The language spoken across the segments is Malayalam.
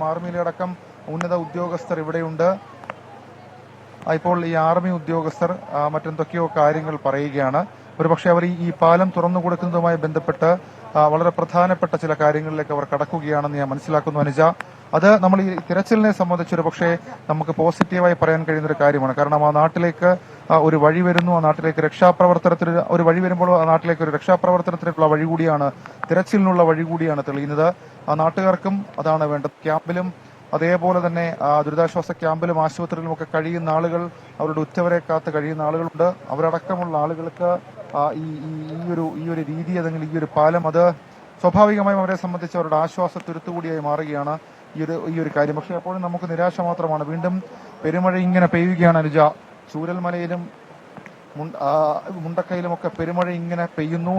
നമുക്കറിയാം ആർമിയിലെ അടക്കം ഉന്നത ഉദ്യോഗസ്ഥർ ഇവിടെയുണ്ട്. ഇപ്പോൾ ഈ ആർമി ഉദ്യോഗസ്ഥർ മറ്റെന്തൊക്കെയോ കാര്യങ്ങൾ പറയുകയാണ്. ഒരുപക്ഷെ അവർ ഈ- പാലം തുറന്നു കൊടുക്കുന്നതുമായി ബന്ധപ്പെട്ട് വളരെ പ്രധാനപ്പെട്ട ചില കാര്യങ്ങളിലേക്ക് അവർ കടക്കുകയാണെന്ന് ഞാൻ മനസ്സിലാക്കുന്നു അനുജ. അത് നമ്മൾ ഈ തിരച്ചിലിനെ സംബന്ധിച്ച് ഒരു പക്ഷേ നമുക്ക് പോസിറ്റീവായി പറയാൻ കഴിയുന്ന ഒരു കാര്യമാണ്. കാരണം ആ നാട്ടിലേക്ക് ഒരു വഴി വരുന്നു ആ നാട്ടിലേക്ക് രക്ഷാപ്രവർത്തനത്തിന് ഒരു വഴി വരുമ്പോൾ ആ നാട്ടിലേക്ക് ഒരു രക്ഷാപ്രവർത്തനത്തിനുള്ള വഴി കൂടിയാണ് തിരച്ചിലിനുള്ള വഴി കൂടിയാണ് തെളിയുന്നത്. ആ നാട്ടുകാർക്കും അതാണ് വേണ്ടത്. ക്യാമ്പിലും അതേപോലെ തന്നെ ദുരിതാശ്വാസ ക്യാമ്പിലും ആശുപത്രിയിലും ഒക്കെ കഴിയുന്ന ആളുകൾ അവരുടെ ഉറ്റവരെ കാത്ത് കഴിയുന്ന ആളുകളുണ്ട്. അവരടക്കമുള്ള ആളുകൾക്ക് ഈ ഈ- ഒരു ഈ ഒരു രീതി അല്ലെങ്കിൽ ഈ ഒരു പാലം അത് സ്വാഭാവികമായും അവരെ സംബന്ധിച്ച് അവരുടെ ആശ്വാസ തുരുത്തുകൂടിയായി മാറുകയാണ് ഈ ഒരു ഈ ഒരു കാര്യം. പക്ഷേ അപ്പോഴും നമുക്ക് നിരാശ മാത്രമാണ്. വീണ്ടും പെരുമഴ ഇങ്ങനെ പെയ്യുകയാണ് അനുജ. ചൂരൽമലയിലും മുണ്ടക്കയിലുമൊക്കെ പെരുമഴ ഇങ്ങനെ പെയ്യുന്നു.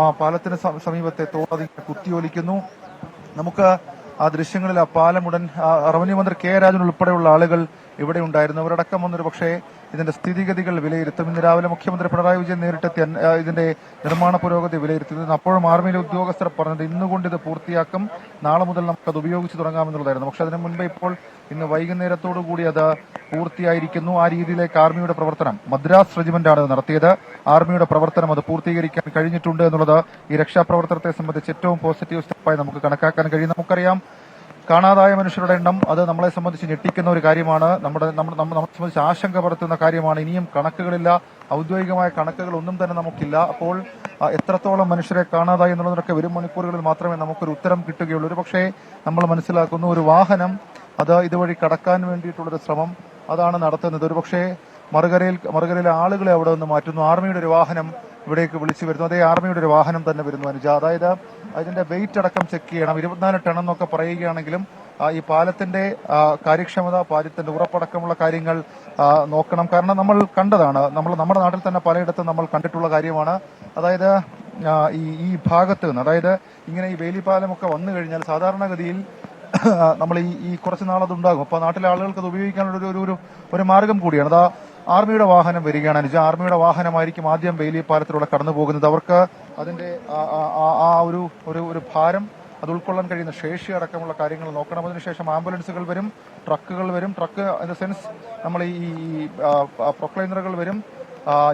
ആ പാലത്തിന് സമീപത്തെ തോടതിങ്ങനെ കുത്തിയൊലിക്കുന്നു. നമുക്ക് ആ ദൃശ്യങ്ങളിൽ ആ പാലം ഉടൻ റവന്യൂ മന്ത്രി കെ രാജൻ ഉൾപ്പെടെയുള്ള ആളുകൾ ഇവിടെ ഉണ്ടായിരുന്നവരടക്കം ഒന്നൊരു പക്ഷേ ഇതിന്റെ സ്ഥിതിഗതികൾ വിലയിരുത്തും. ഇന്ന് രാവിലെ മുഖ്യമന്ത്രി പിണറായി വിജയൻ നേരിട്ടെത്തി ഇതിന്റെ നിർമ്മാണ പുരോഗതി വിലയിരുത്തുന്നത് അപ്പോഴും ആർമിയിലെ ഉദ്യോഗസ്ഥർ പറഞ്ഞത് ഇന്നുകൊണ്ട് ഇത് പൂർത്തിയാക്കും നാളെ മുതൽ നമുക്ക് അത് ഉപയോഗിച്ച് തുടങ്ങാമെന്നുള്ളതായിരുന്നു. പക്ഷെ അതിനു മുൻപ് ഇപ്പോൾ ഇന്ന് വൈകുന്നേരത്തോടു കൂടി അത് പൂർത്തിയായിരിക്കുന്നു. ആ രീതിയിലേക്ക് ആർമിയുടെ പ്രവർത്തനം മദ്രാസ് റെജിമെന്റാണ് നടത്തിയത്. ആർമിയുടെ പ്രവർത്തനം അത് പൂർത്തീകരിക്കാൻ കഴിഞ്ഞിട്ടുണ്ട് എന്നുള്ളത് ഈ രക്ഷാപ്രവർത്തനത്തെ സംബന്ധിച്ച് ഏറ്റവും പോസിറ്റീവ് സ്റ്റെപ്പായി നമുക്ക് കണക്കാക്കാൻ കഴിയും. നമുക്കറിയാം കാണാതായ മനുഷ്യരുടെ എണ്ണം അത് നമ്മളെ സംബന്ധിച്ച് ഞെട്ടിക്കുന്ന ഒരു കാര്യമാണ്. നമ്മുടെ നമ്മുടെ നമ്മ- നമ്മളെ സംബന്ധിച്ച് ആശങ്ക പരത്തുന്ന കാര്യമാണ്. ഇനിയും കണക്കുകളില്ല. ഔദ്യോഗികമായ കണക്കുകൾ ഒന്നും തന്നെ നമുക്കില്ല. അപ്പോൾ എത്രത്തോളം മനുഷ്യരെ കാണാതായി എന്നുള്ളതിനൊക്കെ വരും മണിക്കൂറുകളിൽ മാത്രമേ നമുക്കൊരു ഉത്തരം കിട്ടുകയുള്ളൂ. ഒരു പക്ഷേ നമ്മൾ മനസ്സിലാക്കുന്നു ഒരു വാഹനം അത് ഇതുവഴി കടക്കാൻ വേണ്ടിയിട്ടുള്ളൊരു ശ്രമം അതാണ് നടത്തുന്നത്. ഒരു പക്ഷേ മറുകരയിൽ മറുകരയിലെ ആളുകളെ അവിടെ നിന്ന് മാറ്റുന്നു. ആർമിയുടെ ഒരു വാഹനം ഇവിടേക്ക് വിളിച്ചു വരുന്നു. അതേ ആർമിയുടെ ഒരു വാഹനം തന്നെ വരുന്നു അനുജ. അതായത് അതിന്റെ വെയിറ്റ് അടക്കം ചെക്ക് ചെയ്യണം. ഇരുപത്തിനാല് ടൺ എന്നൊക്കെ പറയുകയാണെങ്കിലും ഈ പാലത്തിന്റെ കാര്യക്ഷമത പാലത്തിന്റെ ഉറപ്പടക്കമുള്ള കാര്യങ്ങൾ നോക്കണം. കാരണം നമ്മൾ കണ്ടതാണ് നമ്മൾ നമ്മുടെ നാട്ടിൽ തന്നെ പലയിടത്തും നമ്മൾ കണ്ടിട്ടുള്ള കാര്യമാണ്. അതായത് ഈ ഈ ഭാഗത്ത് നിന്ന് അതായത് ഇങ്ങനെ ഈ വേലിപ്പാലമൊക്കെ വന്നു കഴിഞ്ഞാൽ സാധാരണഗതിയിൽ നമ്മൾ ഈ ഈ കുറച്ച് നാളത് ഉണ്ടാകും. അപ്പൊ നാട്ടിലെ ആളുകൾക്ക് അത് ഉപയോഗിക്കാനുള്ള ഒരു ഒരു- ഒരു മാർഗം കൂടിയാണ്. അതാ ആർമിയുടെ വാഹനം വരികയാണ്. അനുജ ആർമിയുടെ വാഹനമായിരിക്കും ആദ്യം ബെയിലി പാലത്തിലൂടെ കടന്നു പോകുന്നത്. അവർക്ക് അതിന്റെ ആ- ഒരു ഒരു ഒരു ഭാരം അത് ഉൾക്കൊള്ളാൻ കഴിയുന്ന ശേഷി അടക്കമുള്ള കാര്യങ്ങൾ നോക്കണം. അതിനുശേഷം ആംബുലൻസുകൾ വരും ട്രക്കുകൾ വരും. ട്രക്ക് ഇൻ ദ സെൻസ് നമ്മൾ ഈ പ്രൊക്ലൈനറുകൾ വരും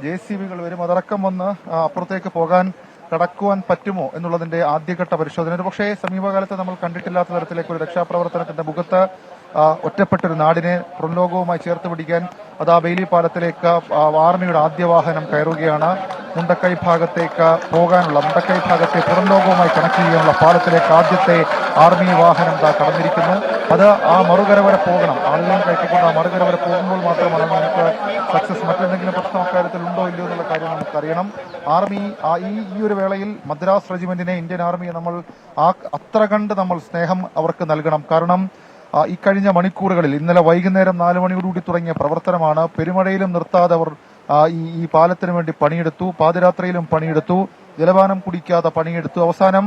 ജെ സി ബികൾ വരും. അതടക്കം വന്ന് അപ്പുറത്തേക്ക് പോകാൻ കടക്കുവാൻ പറ്റുമോ എന്നുള്ളതിന്റെ ആദ്യഘട്ട പരിശോധന. പക്ഷേ സമീപകാലത്ത് നമ്മൾ കണ്ടിട്ടില്ലാത്ത തരത്തിലേക്ക് ഒരു രക്ഷാപ്രവർത്തനത്തിന്റെ മുഖത്ത് ഒറ്റപ്പെട്ടൊരു നാടിനെ പുറംലോകവുമായി ചേർത്ത് പിടിക്കാൻ അത് ആ ബെയിലി പാലത്തിലേക്ക് ആർമിയുടെ ആദ്യ വാഹനം കയറുകയാണ്. മുണ്ടക്കൈ ഭാഗത്തേക്ക് പോകാനുള്ള മുണ്ടക്കൈ ഭാഗത്തെ പുറംലോകവുമായി കണക്ട് ചെയ്യാനുള്ള പാലത്തിലേക്ക് ആദ്യത്തെ ആർമി വാഹനം കടന്നിരിക്കുന്നു. അത് ആ മറുകര വരെ പോകണം. ആളുകളും കയറ്റിക്കൊണ്ട് ആ മറുകര വരെ പോകുമ്പോൾ മാത്രമാണ് നമുക്ക് സക്സസ് മറ്റെന്തെങ്കിലും പ്രശ്നം അക്കാര്യത്തിൽ ഉണ്ടോ ഇല്ലയോ എന്നുള്ള കാര്യം നമുക്കറിയണം. ആർമി ഈ ഈ ഒരു വേളയിൽ മദ്രാസ് റെജിമെന്റിനെ ഇന്ത്യൻ ആർമിയെ നമ്മൾ അത്ര കണ്ട് നമ്മൾ സ്നേഹം അവർക്ക് നൽകണം. കാരണം ഇക്കഴിഞ്ഞ മണിക്കൂറുകളിൽ ഇന്നലെ വൈകുന്നേരം നാല് മണിയോടുകൂടി തുടങ്ങിയ പ്രവർത്തനമാണ് പെരുമഴയിലും നിർത്താതെ അവർ ഈ പാലത്തിന് വേണ്ടി പണിയെടുത്തു പാതിരാത്രിയിലും പണിയെടുത്തു ജലപാനം കുടിക്കാതെ പണിയെടുത്തു. അവസാനം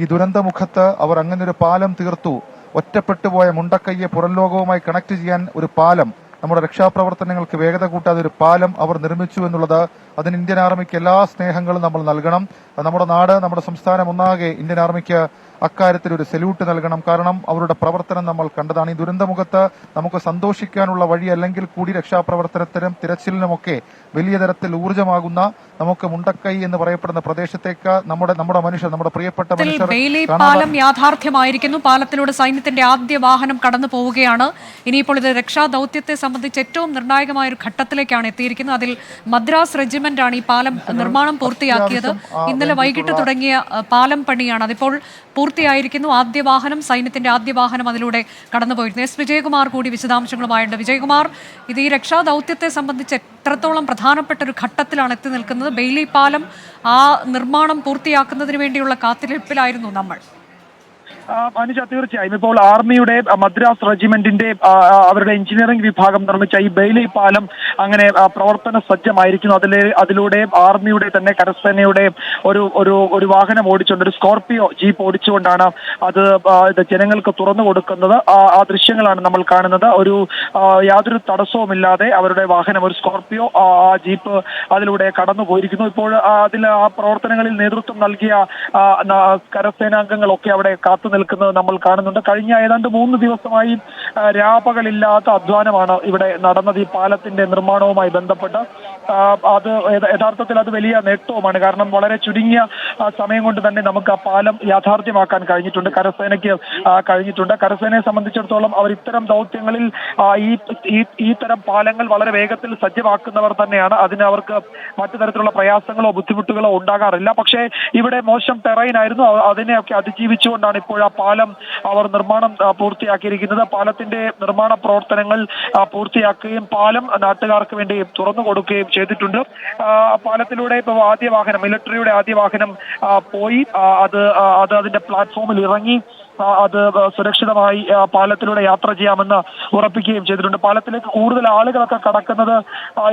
ഈ ദുരന്തമുഖത്ത് അവർ അങ്ങനെ ഒരു പാലം തീർത്തു. ഒറ്റപ്പെട്ടുപോയ മുണ്ടക്കയ്യെ പുറം ലോകവുമായി കണക്ട് ചെയ്യാൻ ഒരു പാലം നമ്മുടെ രക്ഷാപ്രവർത്തനങ്ങൾക്ക് വേഗത കൂട്ടാതെ ഒരു പാലം അവർ നിർമ്മിച്ചു എന്നുള്ളത് അതിന് ഇന്ത്യൻ ആർമിക്ക് എല്ലാ സ്നേഹങ്ങളും നമ്മൾ നൽകണം. നമ്മുടെ നാട് നമ്മുടെ സംസ്ഥാനം ഒന്നാകെ ഇന്ത്യൻ ആർമിക്ക് അക്കാര്യത്തിൽ ഒരു സല്യൂട്ട് നൽകണം. കാരണം അവരുടെ പ്രവർത്തനം നമ്മൾ കണ്ടതാണ്. ഈ ദുരന്തമുഖത്ത് നമുക്ക് സന്തോഷിക്കാനുള്ള വഴി അല്ലെങ്കിൽ കൂടി രക്ഷാപ്രവർത്തനത്തിനും തിരച്ചിലിനുമൊക്കെ വലിയ തരത്തിൽ ഊർജമാകുന്ന നമുക്ക് മുണ്ടക്കൈ എന്ന് പറയപ്പെടുന്ന പ്രദേശത്തേക്ക് നമ്മുടെ നമ്മുടെ മനുഷ്യർ നമ്മുടെ പ്രിയപ്പെട്ട മനുഷ്യർ പാലം യാഥാർത്ഥ്യമായിരിക്കുന്നു. പാലത്തിലൂടെ സൈന്യത്തിന്റെ ആദ്യ വാഹനം കടന്നു പോവുകയാണ്. ഇനിയിപ്പോൾ ഇത് രക്ഷാ ദൗത്യത്തെ സംബന്ധിച്ച് ഏറ്റവും നിർണായകമായ ഒരു ഘട്ടത്തിലേക്കാണ് എത്തിയിരിക്കുന്നത്. അതിൽ മദ്രാസ് റെജിമെന്റ് ആണ് ഈ പാലം നിർമ്മാണം പൂർത്തിയാക്കിയത്. ഇന്നലെ വൈകിട്ട് തുടങ്ങിയ പാലം പണിയാണ്. അതിപ്പോൾ പൂർത്തിയായിരിക്കുന്നു. ആദ്യ വാഹനം സൈന്യത്തിന്റെ ആദ്യ വാഹനം അതിലൂടെ കടന്നുപോയിരുന്നു. എസ് വിജയകുമാർ കൂടി വിശദാംശങ്ങളുമായുണ്ട്. വിജയകുമാർ ഇത് ഈ രക്ഷാ ദൗത്യത്തെ സംബന്ധിച്ച് എത്രത്തോളം പ്രധാനപ്പെട്ട ഒരു ഘട്ടത്തിലാണ് എത്തി നിൽക്കുന്നത്? ബെയിലി പാലം ആ നിർമ്മാണം പൂർത്തിയാക്കുന്നതിന് വേണ്ടിയുള്ള കാത്തിരിപ്പിലായിരുന്നു നമ്മൾ. അനുജ തീർച്ചയായും. ഇപ്പോൾ ആർമിയുടെ മദ്രാസ് റെജിമെന്റിന്റെ അവരുടെ എഞ്ചിനീയറിംഗ് വിഭാഗം നിർമ്മിച്ച ഈ ബെയിലി പാലം അങ്ങനെ പ്രവർത്തന സജ്ജമായിരിക്കുന്നു. അതിലെ അതിലൂടെ ആർമിയുടെ തന്നെ കരസേനയുടെ ഒരു ഒരു ഒരു വാഹനം ഓടിച്ചുകൊണ്ട് ഒരു സ്കോർപിയോ ജീപ്പ് ഓടിച്ചുകൊണ്ടാണ് അത് ജനങ്ങൾക്ക് തുറന്നു കൊടുക്കുന്നത്. ആ ദൃശ്യങ്ങളാണ് നമ്മൾ കാണുന്നത്. ഒരു യാതൊരു തടസ്സവുമില്ലാതെ അവരുടെ വാഹനം ഒരു സ്കോർപിയോ ആ ജീപ്പ് അതിലൂടെ കടന്നു പോയിരിക്കുന്നു ഇപ്പോൾ അതിൽ ആ പ്രവർത്തനങ്ങളിൽ നേതൃത്വം നൽകിയ കരസേനാംഗങ്ങളൊക്കെ അവിടെ കാത്തു നിൽക്കുന്നത് നമ്മൾ കാണുന്നുണ്ട്. കഴിഞ്ഞ ഏതാണ്ട് മൂന്ന് ദിവസമായി രാപകലില്ലാത്ത അധ്വാനമാണ് ഇവിടെ നടന്നത്. ഈ പാലത്തിന്റെ നിർമ്മാണവുമായി ബന്ധപ്പെട്ട് അത് യഥ- യഥാർത്ഥത്തിൽ അത് വലിയ നേട്ടവുമാണ്. കാരണം വളരെ ചുരുങ്ങിയ സമയം കൊണ്ട് തന്നെ നമുക്ക് ആ പാലം യാഥാർത്ഥ്യമാക്കാൻ കഴിഞ്ഞിട്ടുണ്ട്. കരസേനയ്ക്ക് കഴിഞ്ഞിട്ടുണ്ട്. കരസേനയെ സംബന്ധിച്ചിടത്തോളം അവർ ഇത്തരം ദൗത്യങ്ങളിൽ ഈ ഈ തരം പാലങ്ങൾ വളരെ വേഗത്തിൽ സജ്ജമാക്കുന്നവർ തന്നെയാണ്. അതിന് അവർക്ക് മറ്റു തരത്തിലുള്ള പ്രയാസങ്ങളോ ബുദ്ധിമുട്ടുകളോ ഉണ്ടാകാറില്ല. പക്ഷേ ഇവിടെ മോശം ടെറൈൻ ആയിരുന്നു. അതിനെയൊക്കെ അതിജീവിച്ചുകൊണ്ടാണ് ഇപ്പോൾ ആ പാലം അവർ നിർമ്മാണം പൂർത്തിയാക്കിയിരിക്കുന്നത്. പാലത്തിന്റെ നിർമ്മാണ പ്രവർത്തനങ്ങൾ പൂർത്തിയാക്കുകയും പാലം നാട്ടുകാർക്ക് വേണ്ടി തുറന്നു കൊടുക്കുകയും ചെയ്തിട്ടുണ്ട്. പാലത്തിലൂടെ ഇപ്പോൾ ആദ്യ വാഹനം മിലിറ്ററിയുടെ ആദ്യ വാഹനം പോയി അത് അത് അതിന്റെ പ്ലാറ്റ്ഫോമിൽ ഇറങ്ങി. അത് സുരക്ഷിതമായി പാലത്തിലൂടെ യാത്ര ചെയ്യാമെന്ന് ഉറപ്പിക്കുകയും ചെയ്തിട്ടുണ്ട്. പാലത്തിലേക്ക് കൂടുതൽ ആളുകളൊക്കെ കടക്കുന്നത്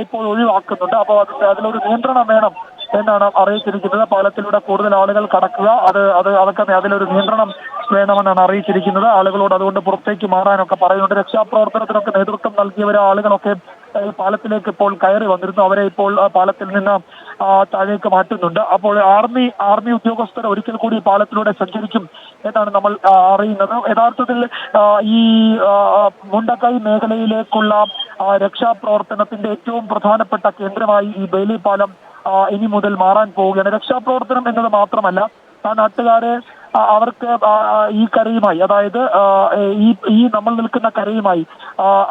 ഇപ്പോൾ ഒഴിവാക്കുന്നുണ്ട്. അപ്പോൾ അത് അതിലൊരു നിയന്ത്രണം വേണം എന്നാണ് അറിയിച്ചിരിക്കുന്നത്. പാലത്തിലൂടെ കൂടുതൽ ആളുകൾ കടക്കുക അത് അത് അതൊക്കെ അതിലൊരു നിയന്ത്രണം വേണമെന്നാണ് അറിയിച്ചിരിക്കുന്നത്. ആളുകളോട് അതുകൊണ്ട് പുറത്തേക്ക് മാറാനൊക്കെ പറയുന്നുണ്ട്. രക്ഷാപ്രവർത്തനത്തിനൊക്കെ നേതൃത്വം നൽകിയവരെ ആളുകളൊക്കെ പാലത്തിലേക്ക് ഇപ്പോൾ കയറി വന്നിരുന്നു. അവരെ ഇപ്പോൾ പാലത്തിൽ നിന്ന് താഴേക്ക് മാറ്റുന്നുണ്ട്. അപ്പോൾ ആർമി ആർമി ഉദ്യോഗസ്ഥർ ഒരിക്കൽ കൂടി പാലത്തിലൂടെ സഞ്ചരിക്കും എന്നാണ് നമ്മൾ അറിയുന്നത്. യഥാർത്ഥത്തിൽ ഈ മുണ്ടക്കൈ മേഖലയിലേക്കുള്ള രക്ഷാപ്രവർത്തനത്തിന്റെ ഏറ്റവും പ്രധാനപ്പെട്ട കേന്ദ്രമായി ഈ ബേലി പാലം ഇനി മുതൽ മാറാൻ പോവുകയാണ്. രക്ഷാപ്രവർത്തനം എന്നത് മാത്രമല്ല ആ നാട്ടുകാരെ അവർക്ക് ഈ കരയുമായി അതായത് ഈ ഈ നമ്മൾ നിൽക്കുന്ന കരയുമായി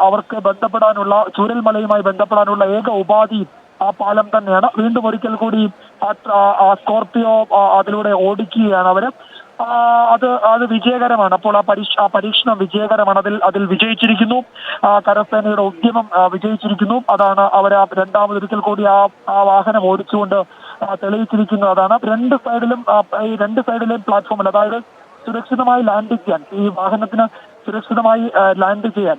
അവർക്ക് ബന്ധപ്പെടാനുള്ള ചൂരൽമലയുമായി ബന്ധപ്പെടാനുള്ള ഏക ഉപാധി ആ പാലം തന്നെയാണ്. വീണ്ടും ഒരിക്കൽ കൂടി ആ സ്കോർപിയോ അതിലൂടെ ഓടിക്കുകയാണ് അവർ. അത് അത് വിജയകരമാണ്. അപ്പോൾ ആ പരീക്ഷ ആ പരീക്ഷണം വിജയകരമാണ്. അതിൽ അതിൽ വിജയിച്ചിരിക്കുന്നു. കരസേനയുടെ ഉദ്യമം വിജയിച്ചിരിക്കുന്നു. അതാണ് അവർ രണ്ടാമതൊരിക്കൽ കൂടി ആ ആ വാഹനം ഓടിച്ചുകൊണ്ട് ആ, തെളിയിച്ചിരിക്കുന്നത് അതാണ് രണ്ട് സൈഡിലും ഈ രണ്ട് സൈഡിലെയും പ്ലാറ്റ്ഫോമിൽ അതായത് സുരക്ഷിതമായി ലാൻഡ് ചെയ്യാൻ ഈ വാഹനത്തിന് സുരക്ഷിതമായി ലാൻഡ് ചെയ്യാൻ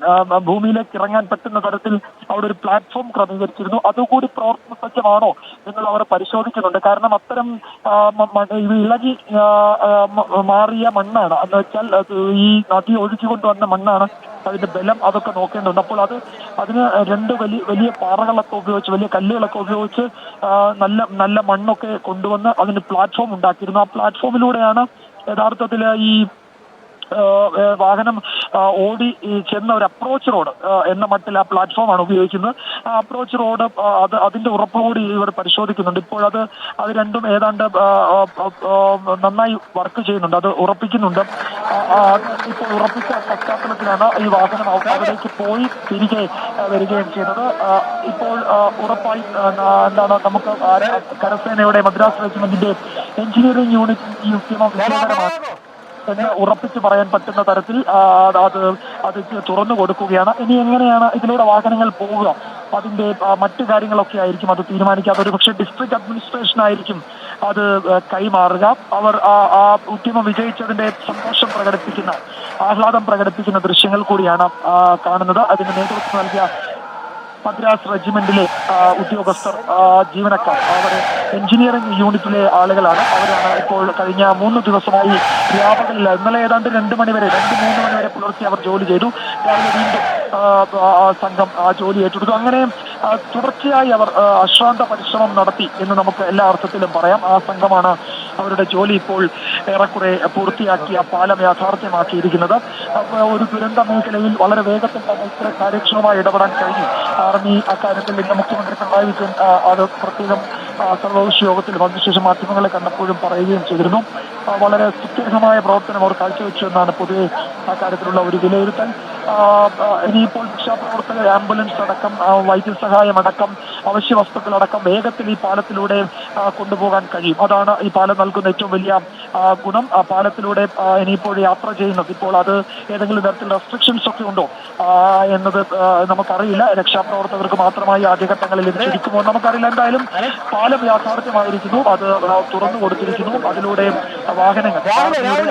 ഭൂമിയിലേക്ക് ഇറങ്ങാൻ പറ്റുന്ന തരത്തിൽ അവിടെ ഒരു പ്ലാറ്റ്ഫോം ക്രമീകരിച്ചിരുന്നു. അതുകൂടി പ്രവർത്തന സജ്ജമാണോ എന്നുള്ളത് അവർ പരിശോധിക്കുന്നുണ്ട്? കാരണം അത്തരം ഇളകി മാറിയ മണ്ണാണ്. എന്ന് വെച്ചാൽ ഈ നദി ഒഴുകി കൊണ്ടുവന്ന മണ്ണാണ്. അതിന്റെ ബലം അതൊക്കെ നോക്കേണ്ടതുണ്ട്. അപ്പോൾ അത് അതിന് രണ്ട് വലിയ വലിയ പാറകളൊക്കെ ഉപയോഗിച്ച് വലിയ കല്ലുകളൊക്കെ ഉപയോഗിച്ച് നല്ല നല്ല മണ്ണൊക്കെ കൊണ്ടുവന്ന് അതിന് പ്ലാറ്റ്ഫോം ഉണ്ടാക്കിയിരുന്നു. ആ പ്ലാറ്റ്ഫോമിലൂടെയാണ് യഥാർത്ഥത്തിൽ ഈ വാഹനം ഓടി ചെന്ന ഒരു അപ്രോച്ച് റോഡ് എന്ന മട്ടിൽ ആ പ്ലാറ്റ്ഫോമാണ് ഉപയോഗിക്കുന്നത്. ആ അപ്രോച്ച് റോഡ് അത് അതിന്റെ ഉറപ്പ് ഇവർ പരിശോധിക്കുന്നുണ്ട്. ഇപ്പോൾ അത് രണ്ടും ഏതാണ്ട് നന്നായി വർക്ക് ചെയ്യുന്നുണ്ട്. അത് ഉറപ്പിക്കുന്നുണ്ട്. ഇപ്പോൾ ഉറപ്പിച്ച പശ്ചാത്തലത്തിലാണ് ഈ വാഹനം അവ- അവിടേക്ക് പോയി തിരികെ വരികയും ചെയ്തത് ഇപ്പോൾ ഉറപ്പായി എന്താണ് നമുക്ക് കരസേനയുടെ മദ്രാസ് റെജിമെന്റിന്റെ എഞ്ചിനീയറിംഗ് യൂണിറ്റ് ഈ ഉദ്യമം ഉറപ്പിച്ചു പറയാൻ പറ്റുന്ന തരത്തിൽ അത് അത് തുറന്നു കൊടുക്കുകയാണ്. ഇനി എങ്ങനെയാണ് ഇതിലൂടെ വാഹനങ്ങൾ പോവുക? അതിന്റെ മറ്റു കാര്യങ്ങളൊക്കെ ആയിരിക്കും അത് തീരുമാനിക്കാത്ത ഒരു പക്ഷേ ഡിസ്ട്രിക്ട് അഡ്മിനിസ്ട്രേഷൻ ആയിരിക്കും അത് കൈമാറുക. അവർ ആ ഉദ്യമം വിജയിച്ചതിന്റെ സന്തോഷം പ്രകടിപ്പിക്കുന്ന ആഹ്ലാദം പ്രകടിപ്പിക്കുന്ന ദൃശ്യങ്ങൾ കൂടിയാണ് കാണുന്നത്. അതിന് നേതൃത്വം നൽകിയ മദ്രാസ് റെജിമെന്റിലെ ഉദ്യോഗസ്ഥർ ജീവനക്കാർ അവർ എഞ്ചിനീയറിംഗ് യൂണിറ്റിലെ ആളുകളാണ്. അവരാണ് ഇപ്പോൾ കഴിഞ്ഞ മൂന്ന് ദിവസമായി വ്യാപകമില്ല ഇന്നലെ ഏതാണ്ട് രണ്ട് മണിവരെ രണ്ട് മൂന്ന് മണിവരെ പുലർച്ചെ അവർ ജോലി ചെയ്തു. രാവിലെ വീണ്ടും സംഘം ജോലി ഏറ്റെടുത്തു. അങ്ങനെ തുടർച്ചയായി അവർ അശ്രാന്ത പരിശ്രമം നടത്തി എന്ന് നമുക്ക് എല്ലാ അർത്ഥത്തിലും പറയാം. ആ സംഘമാണ് അവരുടെ ജോലി ഇപ്പോൾ ഏറെക്കുറെ പൂർത്തിയാക്കി ആ പാലം യാഥാർത്ഥ്യമാക്കിയിരിക്കുന്നത്. ഒരു ദുരന്ത മേഖലയിൽ വളരെ വേഗത്തിൽ തന്നെ ഇത്ര കാര്യക്ഷമമായി ഇടപെടാൻ കഴിഞ്ഞു. ആർമി അക്കാര്യത്തിൽ ഇന്ന് മുഖ്യമന്ത്രി പിണറായി വിജയൻ അത് പ്രത്യേകം സർവകക്ഷി യോഗത്തിൽ വന്നശേഷം മാധ്യമങ്ങളെ കണ്ടപ്പോഴും പറയുകയും ചെയ്തിരുന്നു. വളരെ സുത്യർഹമായ പ്രവർത്തനം അവർ കാഴ്ചവെച്ചു എന്നാണ് പൊതുവെ അക്കാര്യത്തിലുള്ള ഒരു വിലയിരുത്തൽ. ഇനിയിപ്പോൾ രക്ഷാപ്രവർത്തകർ ആംബുലൻസ് അടക്കം വൈദ്യസഹായം അടക്കം അവശ്യ വസ്തുക്കൾ അടക്കം വേഗത്തിൽ ഈ പാലത്തിലൂടെ കൊണ്ടുപോകാൻ കഴിയും. അതാണ് ഈ പാലം നൽകുന്ന ഏറ്റവും വലിയ ഗുണം. ആ പാലത്തിലൂടെ ഇനിയിപ്പോൾ യാത്ര ചെയ്യുന്നത്. ഇപ്പോൾ അത് ഏതെങ്കിലും തരത്തിൽ റെസ്ട്രിക്ഷൻസ് ഒക്കെ ഉണ്ടോ? എന്നത് നമുക്കറിയില്ല. രക്ഷാപ്രവർത്തകർക്ക് മാത്രമായി ആദ്യഘട്ടങ്ങളിൽ ഇത് ചുരുക്കുമോ നമുക്കറിയില്ല. എന്തായാലും പാലം യാഥാർത്ഥ്യമായിരിക്കുന്നു. അത് തുറന്നു കൊടുത്തിരിക്കുന്നു. അതിലൂടെ വാഹനങ്ങൾ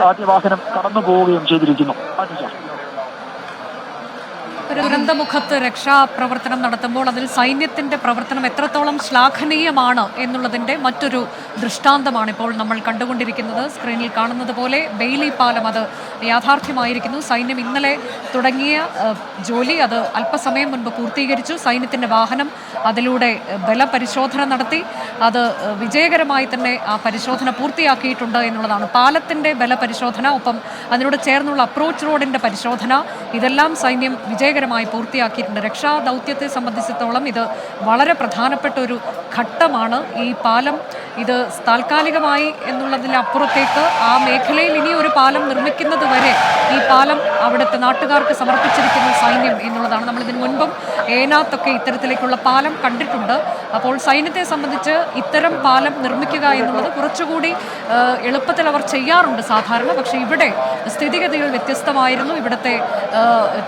ആദ്യ വാഹനം കടന്നു പോവുകയും ചെയ്തിരിക്കുന്നു അനുജ ഒരു ദുരന്തമുഖത്ത് രക്ഷാപ്രവർത്തനം നടത്തുമ്പോൾ അതിൽ സൈന്യത്തിന്റെ പ്രവർത്തനം എത്രത്തോളം ശ്ലാഘനീയമാണ് എന്നുള്ളതിന്റെ മറ്റൊരു ദൃഷ്ടാന്തമാണ് ഇപ്പോൾ നമ്മൾ കണ്ടുകൊണ്ടിരിക്കുന്നത്. സ്ക്രീനിൽ കാണുന്നത് പോലെ ബെയിലി പാലം അത് യാഥാർത്ഥ്യമായിരിക്കുന്നു. സൈന്യം ഇന്നലെ തുടങ്ങിയ ജോലി അത് അല്പസമയം മുൻപ് പൂർത്തീകരിച്ചു. സൈന്യത്തിന്റെ വാഹനം അതിലൂടെ ബലപരിശോധന നടത്തി. അത് വിജയകരമായി തന്നെ ആ പരിശോധന പൂർത്തിയാക്കിയിട്ടുണ്ട് എന്നുള്ളതാണ്. പാലത്തിന്റെ ബലപരിശോധന ഒപ്പം അതിനോട് ചേർന്നുള്ള അപ്രോച്ച് റോഡിന്റെ പരിശോധന ഇതെല്ലാം സൈന്യം വിജയകരമായി പൂർത്തിയാക്കിയിട്ടുണ്ട്. രക്ഷാ ദൗത്യത്തെ സംബന്ധിച്ചിടത്തോളം ഇത് വളരെ പ്രധാനപ്പെട്ട ഒരു ഘട്ടമാണ്. ഈ പാലം ഇത് താൽക്കാലികമായി എന്നുള്ളതിലപ്പുറത്തേക്ക് ആ മേഖലയിൽ ഇനി ഒരു പാലം നിർമ്മിക്കുന്നത് വരെ ഈ പാലം അവിടുത്തെ നാട്ടുകാർക്ക് സമർപ്പിച്ചിരിക്കുന്ന സൈന്യം എന്നുള്ളതാണ്. നമ്മൾ ഇതിനു മുൻപും ഏനാത്തൊക്കെ ഇത്തരത്തിലേക്കുള്ള പാലം കണ്ടിട്ടുണ്ട്. അപ്പോൾ സൈന്യത്തെ സംബന്ധിച്ച് ഇത്തരം പാലം നിർമ്മിക്കുക എന്നുള്ളത് കുറച്ചുകൂടി എളുപ്പത്തിൽ അവർ ചെയ്യാറുണ്ട് സാധാരണ. പക്ഷേ ഇവിടെ സ്ഥിതിഗതികൾ വ്യത്യസ്തമായിരുന്നു. ഇവിടുത്തെ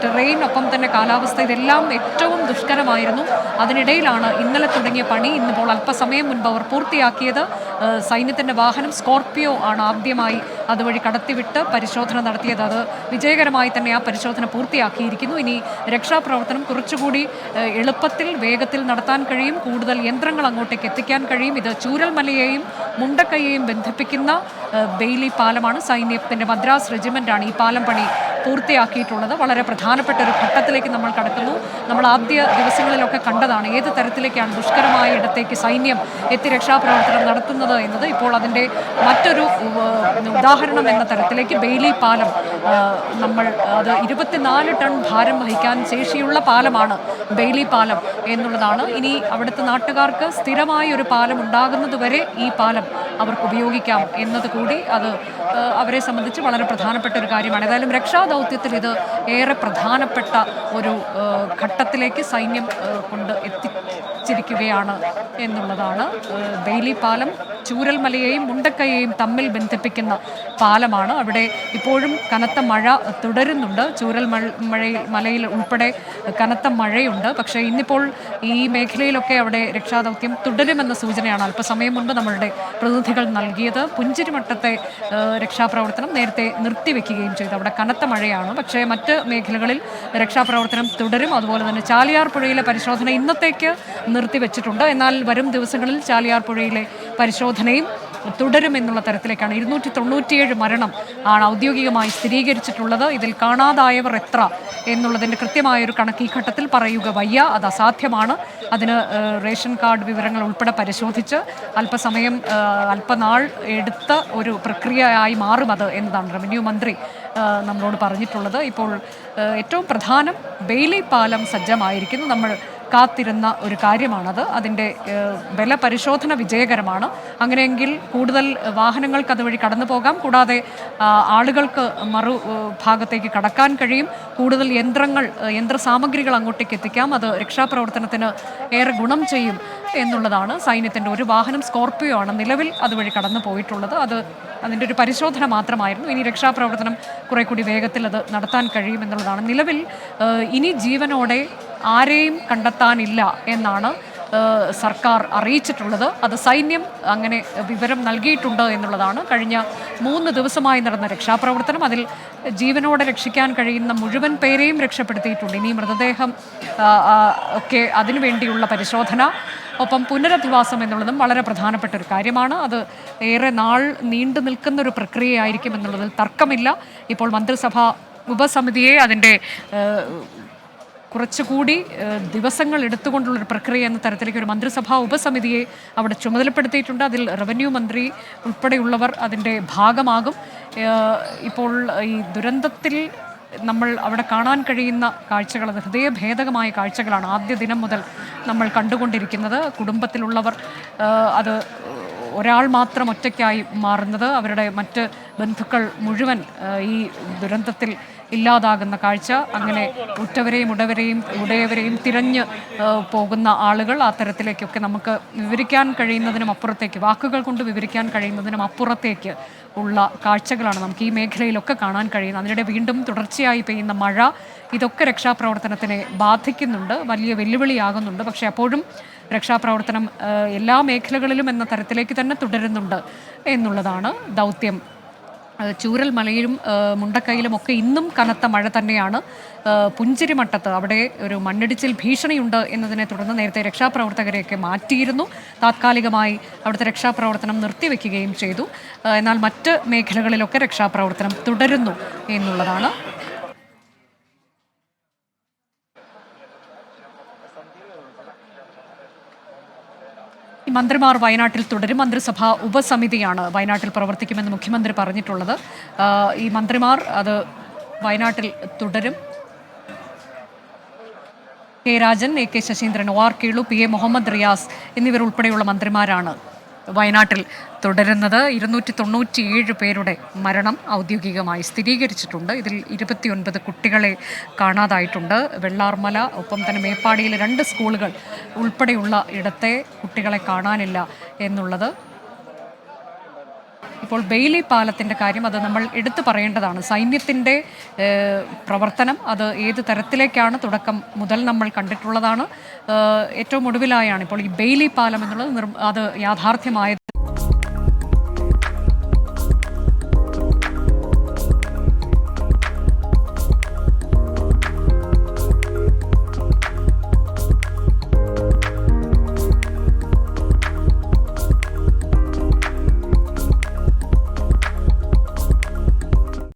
ടെറെയിൻ ഒപ്പം തന്നെ കാലാവസ്ഥ ഇതെല്ലാം ഏറ്റവും ദുഷ്കരമായിരുന്നു. അതിനിടയിലാണ് ഇന്നലെ തുടങ്ങിയ പണി. ഇന്നിപ്പോൾ അല്പസമയം മുൻപ് അവർ പൂർത്തിയാക്കിയത്. ആ, സൈന്യത്തിന്റെ വാഹനം സ്കോർപ്പിയോ ആണ് ആദ്യമായി അതുവഴി കടത്തിവിട്ട് പരിശോധന നടത്തിയത്. അത് വിജയകരമായി തന്നെ ആ പരിശോധന പൂർത്തിയാക്കിയിരിക്കുന്നു. ഇനി രക്ഷാപ്രവർത്തനം കുറച്ചുകൂടി എളുപ്പത്തിൽ വേഗത്തിൽ നടത്താൻ കഴിയും. കൂടുതൽ യന്ത്രങ്ങൾ അങ്ങോട്ടേക്ക് എത്തിക്കാൻ കഴിയും. ഇത് ചൂരൽമലയെയും മുണ്ടക്കയെയും ബന്ധിപ്പിക്കുന്ന ബെയിലി പാലമാണ്. സൈന്യത്തിന്റെ മദ്രാസ് റെജിമെന്റാണ് ഈ പാലം പണി പൂർത്തിയാക്കിയിട്ടുള്ളത്. വളരെ പ്രധാനപ്പെട്ട ഒരു ഘട്ടത്തിലേക്ക് നമ്മൾ കടക്കുന്നു. നമ്മൾ ആദ്യ ദിവസങ്ങളിലൊക്കെ കണ്ടതാണ് ഏത് തരത്തിലേക്കാണ് ദുഷ്കരമായ ഇടത്തേക്ക് സൈന്യം എത്തി രക്ഷാപ്രവർത്തനം നടത്തുന്നത് എന്നത്. ഇപ്പോൾ അതിന്റെ മറ്റൊരു ഉദാഹരണം എന്ന തരത്തിലേക്ക് ബെയിലി പാലം നമ്മൾ അത് ഇരുപത്തിനാല് ടൺ ഭാരം വഹിക്കാൻ ശേഷിയുള്ള പാലമാണ് ബെയിലി പാലം എന്നുള്ളതാണ്. ഇനി അവിടുത്തെ നാട്ടുകാർക്ക് സ്ഥിരമായ ഒരു പാലം ഉണ്ടാകുന്നതുവരെ ഈ പാലം അവർക്ക് ഉപയോഗിക്കാം എന്നത് കൂടി അത് അവരെ സംബന്ധിച്ച് വളരെ പ്രധാനപ്പെട്ട ഒരു കാര്യമാണ്. ഏതായാലും രക്ഷാ ദൗത്യത്തിൽ ഇത് ഏറെ പ്രധാനപ്പെട്ട ഒരു ഘട്ടത്തിലേക്ക് സൈന്യം കൊണ്ട് എത്തിച്ചിരിക്കുകയാണ് എന്നുള്ളതാണ് ബെയിലി പാലം ചൂരൽമലയെയും മുണ്ടക്കയെയും തമ്മിൽ ബന്ധിപ്പിക്കുന്ന പാലമാണ്. അവിടെ ഇപ്പോഴും കനത്ത മഴ തുടരുന്നുണ്ട്. ചൂരൽ മഴ- മഴയിൽ മലയിൽ ഉൾപ്പെടെ കനത്ത മഴയുണ്ട്. പക്ഷേ ഇന്നിപ്പോൾ ഈ മേഖലയിലൊക്കെ അവിടെ രക്ഷാദൗത്യം തുടരുമെന്ന സൂചനയാണ് അല്പസമയം മുൻപ് നമ്മളുടെ പ്രതിനിധികൾ നൽകിയത്. പുഞ്ചിരിമട്ടത്തെ രക്ഷാപ്രവർത്തനം നേരത്തെ നിർത്തിവെക്കുകയും ചെയ്തു. അവിടെ കനത്ത മഴയാണ്. പക്ഷേ മറ്റ് മേഖലകളിൽ രക്ഷാപ്രവർത്തനം തുടരും. അതുപോലെ തന്നെ ചാലിയാർ പുഴയിലെ പരിശോധന ഇന്നത്തേക്ക് നിർത്തിവെച്ചിട്ടുണ്ട്. എന്നാൽ വരും ദിവസങ്ങളിൽ ചാലിയാർ പുഴയിലെ പരിശോധനയും തുടരുമെന്നുള്ള തരത്തിലേക്കാണ്. ഇരുന്നൂറ്റി തൊണ്ണൂറ്റിയേഴ് മരണം ആണ് ഔദ്യോഗികമായി സ്ഥിരീകരിച്ചിട്ടുള്ളത്. ഇതിൽ കാണാതായവർ എത്ര എന്നുള്ളതിന്റെ കൃത്യമായൊരു കണക്ക് ഈ ഘട്ടത്തിൽ പറയുക വയ്യ. അത് അസാധ്യമാണ്. അതിന് റേഷൻ കാർഡ് വിവരങ്ങൾ ഉൾപ്പെടെ പരിശോധിച്ച് അല്പസമയം അല്പനാൾ എടുത്ത ഒരു പ്രക്രിയയായി മാറും അത് എന്നതാണ് റവന്യൂ മന്ത്രി നമ്മളോട് പറഞ്ഞിട്ടുള്ളത്. ഇപ്പോൾ ഏറ്റവും പ്രധാനം ബെയിലി പാലം സജ്ജമായിരിക്കുന്നു. നമ്മൾ കാത്തിരുന്ന ഒരു കാര്യമാണത്. അതിന്റെ ബലപരിശോധന വിജയകരമാണ്. അങ്ങനെയെങ്കിൽ കൂടുതൽ വാഹനങ്ങൾക്ക് അതുവഴി കടന്നു പോകാം. കൂടാതെ ആളുകൾക്ക് മറു ഭാഗത്തേക്ക് കടക്കാൻ കഴിയും. കൂടുതൽ യന്ത്രങ്ങൾ യന്ത്ര യന്ത്രസാമഗ്രികൾ അങ്ങോട്ടേക്ക് എത്തിക്കാം. അത് രക്ഷാപ്രവർത്തനത്തിന് ഏറെ ഗുണം ചെയ്യും എന്നുള്ളതാണ് സൈന്യത്തിന്റെ ഒരു വാഹനം സ്കോർപ്പിയോ ആണ് നിലവിൽ അതുവഴി കടന്നു പോയിട്ടുള്ളത്. അത് അതിന്റെ ഒരു പരിശോധന മാത്രമായിരുന്നു. ഇനി രക്ഷാപ്രവർത്തനം കുറെ കൂടി വേഗത്തിൽ അത് നടത്താൻ കഴിയുമെന്നുള്ളതാണ് നിലവിൽ ഇനി ജീവനോടെ ആരെയും കണ്ടെത്താനില്ല എന്നാണ് സർക്കാർ അറിയിച്ചിട്ടുള്ളത്. അത് സൈന്യം അങ്ങനെ വിവരം നൽകിയിട്ടുണ്ട് എന്നുള്ളതാണ്. കഴിഞ്ഞ മൂന്ന് ദിവസമായി നടന്ന രക്ഷാപ്രവർത്തനം അതിൽ ജീവനോടെ രക്ഷിക്കാൻ കഴിയുന്ന മുഴുവൻ പേരെയും രക്ഷപ്പെടുത്തിയിട്ടുണ്ട്. ഇനി മൃതദേഹം ഒക്കെ അതിനുവേണ്ടിയുള്ള പരിശോധന ഒപ്പം പുനരധിവാസം എന്നുള്ളതും വളരെ പ്രധാനപ്പെട്ട ഒരു കാര്യമാണ്. അത് ഏറെ നാൾ നീണ്ടു നിൽക്കുന്ന ഒരു പ്രക്രിയയായിരിക്കും എന്നുള്ളതിൽ തർക്കമില്ല. ഇപ്പോൾ മന്ത്രിസഭ ഉപസമിതിയെ അതിന്റെ കുറച്ചുകൂടി ദിവസങ്ങൾ എടുത്തുകൊണ്ടുള്ളൊരു പ്രക്രിയ എന്ന തരത്തിലേക്ക് ഒരു മന്ത്രിസഭാ ഉപസമിതിയെ അവിടെ ചുമതലപ്പെടുത്തിയിട്ടുണ്ട്. അതിൽ റവന്യൂ മന്ത്രി ഉൾപ്പെടെയുള്ളവർ അതിന്റെ ഭാഗമാകും. ഇപ്പോൾ ഈ ദുരന്തത്തിൽ നമ്മൾ അവിടെ കാണാൻ കഴിയുന്ന കാഴ്ചകൾ അത് ഹൃദയഭേദകമായ കാഴ്ചകളാണ് ആദ്യ ദിനം മുതൽ നമ്മൾ കണ്ടുകൊണ്ടിരിക്കുന്നത്. കുടുംബത്തിലുള്ളവർ അത് ഒരാൾ മാത്രം ഒറ്റയ്ക്കായി മാറുന്നത് അവരുടെ മറ്റ് ബന്ധുക്കൾ മുഴുവൻ ഈ ദുരന്തത്തിൽ ഇല്ലാതാകുന്ന കാഴ്ച അങ്ങനെ ഉറ്റവരെയും ഉടവരെയും ഉടയവരെയും തിരഞ്ഞ് പോകുന്ന ആളുകൾ ആ തരത്തിലേക്കൊക്കെ നമുക്ക് വിവരിക്കാൻ കഴിയുന്നതിനും അപ്പുറത്തേക്ക് വാക്കുകൾ കൊണ്ട് വിവരിക്കാൻ കഴിയുന്നതിനും അപ്പുറത്തേക്ക് ഉള്ള കാഴ്ചകളാണ് നമുക്ക് ഈ മേഖലയിലൊക്കെ കാണാൻ കഴിയുന്നത്. അതിനിടെ വീണ്ടും തുടർച്ചയായി പെയ്യുന്ന മഴ ഇതൊക്കെ രക്ഷാപ്രവർത്തനത്തിനെ ബാധിക്കുന്നുണ്ട് വലിയ വെല്ലുവിളിയാകുന്നുണ്ട്. പക്ഷേ അപ്പോഴും രക്ഷാപ്രവർത്തനം എല്ലാ മേഖലകളിലും എന്ന തരത്തിലേക്ക് തന്നെ തുടരുന്നുണ്ട് എന്നുള്ളതാണ് ദൗത്യം. ചൂരൽ മലയിലും മുണ്ടക്കൈയിലും ഒക്കെ ഇന്നും കനത്ത മഴ തന്നെയാണ്. പുഞ്ചിരിമട്ടത്ത് അവിടെ ഒരു മണ്ണിടിച്ചിൽ ഭീഷണിയുണ്ട് എന്നതിനെ തുടർന്ന് നേരത്തെ രക്ഷാപ്രവർത്തകരെയൊക്കെ മാറ്റിയിരുന്നു. താത്കാലികമായി അവിടുത്തെ രക്ഷാപ്രവർത്തനം നിർത്തിവെക്കുകയും ചെയ്തു. എന്നാൽ മറ്റ് മേഖലകളിലൊക്കെ രക്ഷാപ്രവർത്തനം തുടരുന്നു എന്നുള്ളതാണ് മന്ത്രിമാർ വയനാട്ടിൽ തുടരും. മന്ത്രിസഭാ ഉപസമിതിയാണ് വയനാട്ടിൽ പ്രവർത്തിക്കുമെന്ന് മുഖ്യമന്ത്രി പറഞ്ഞിട്ടുള്ളത്. ഈ മന്ത്രിമാർ അത് വയനാട്ടിൽ തുടരും. K Rajan A K Saseendran O R Kelu P A Muhammad Riyas എന്നിവർ ഉൾപ്പെടെയുള്ള മന്ത്രിമാരാണ് വയനാട്ടിൽ തുടരുന്നത്. ഇരുന്നൂറ്റി തൊണ്ണൂറ്റിയേഴ് പേരുടെ മരണം ഔദ്യോഗികമായി സ്ഥിരീകരിച്ചിട്ടുണ്ട്. ഇതിൽ ഇരുപത്തിയൊൻപത് കുട്ടികളെ കാണാതായിട്ടുണ്ട്. വെള്ളാർമല ഒപ്പം തന്നെ മേപ്പാടിയിലെ രണ്ട് സ്കൂളുകൾ ഉൾപ്പെടെയുള്ള ഇടത്തെ കുട്ടികളെ കാണാനില്ല എന്നുള്ളത് ഇപ്പോൾ ബെയിലി പാലത്തിന്റെ കാര്യം അത് നമ്മൾ എടുത്തു പറയേണ്ടതാണ്. സൈന്യത്തിന്റെ പ്രവർത്തനം അത് ഏത് തരത്തിലേക്കാണ് തുടക്കം മുതൽ നമ്മൾ കണ്ടിട്ടുള്ളതാണ്. ഏറ്റവും ഒടുവിലായാണ് ഇപ്പോൾ ഈ ബെയിലി പാലം എന്നുള്ളത് അത് യാഥാർത്ഥ്യമായത്.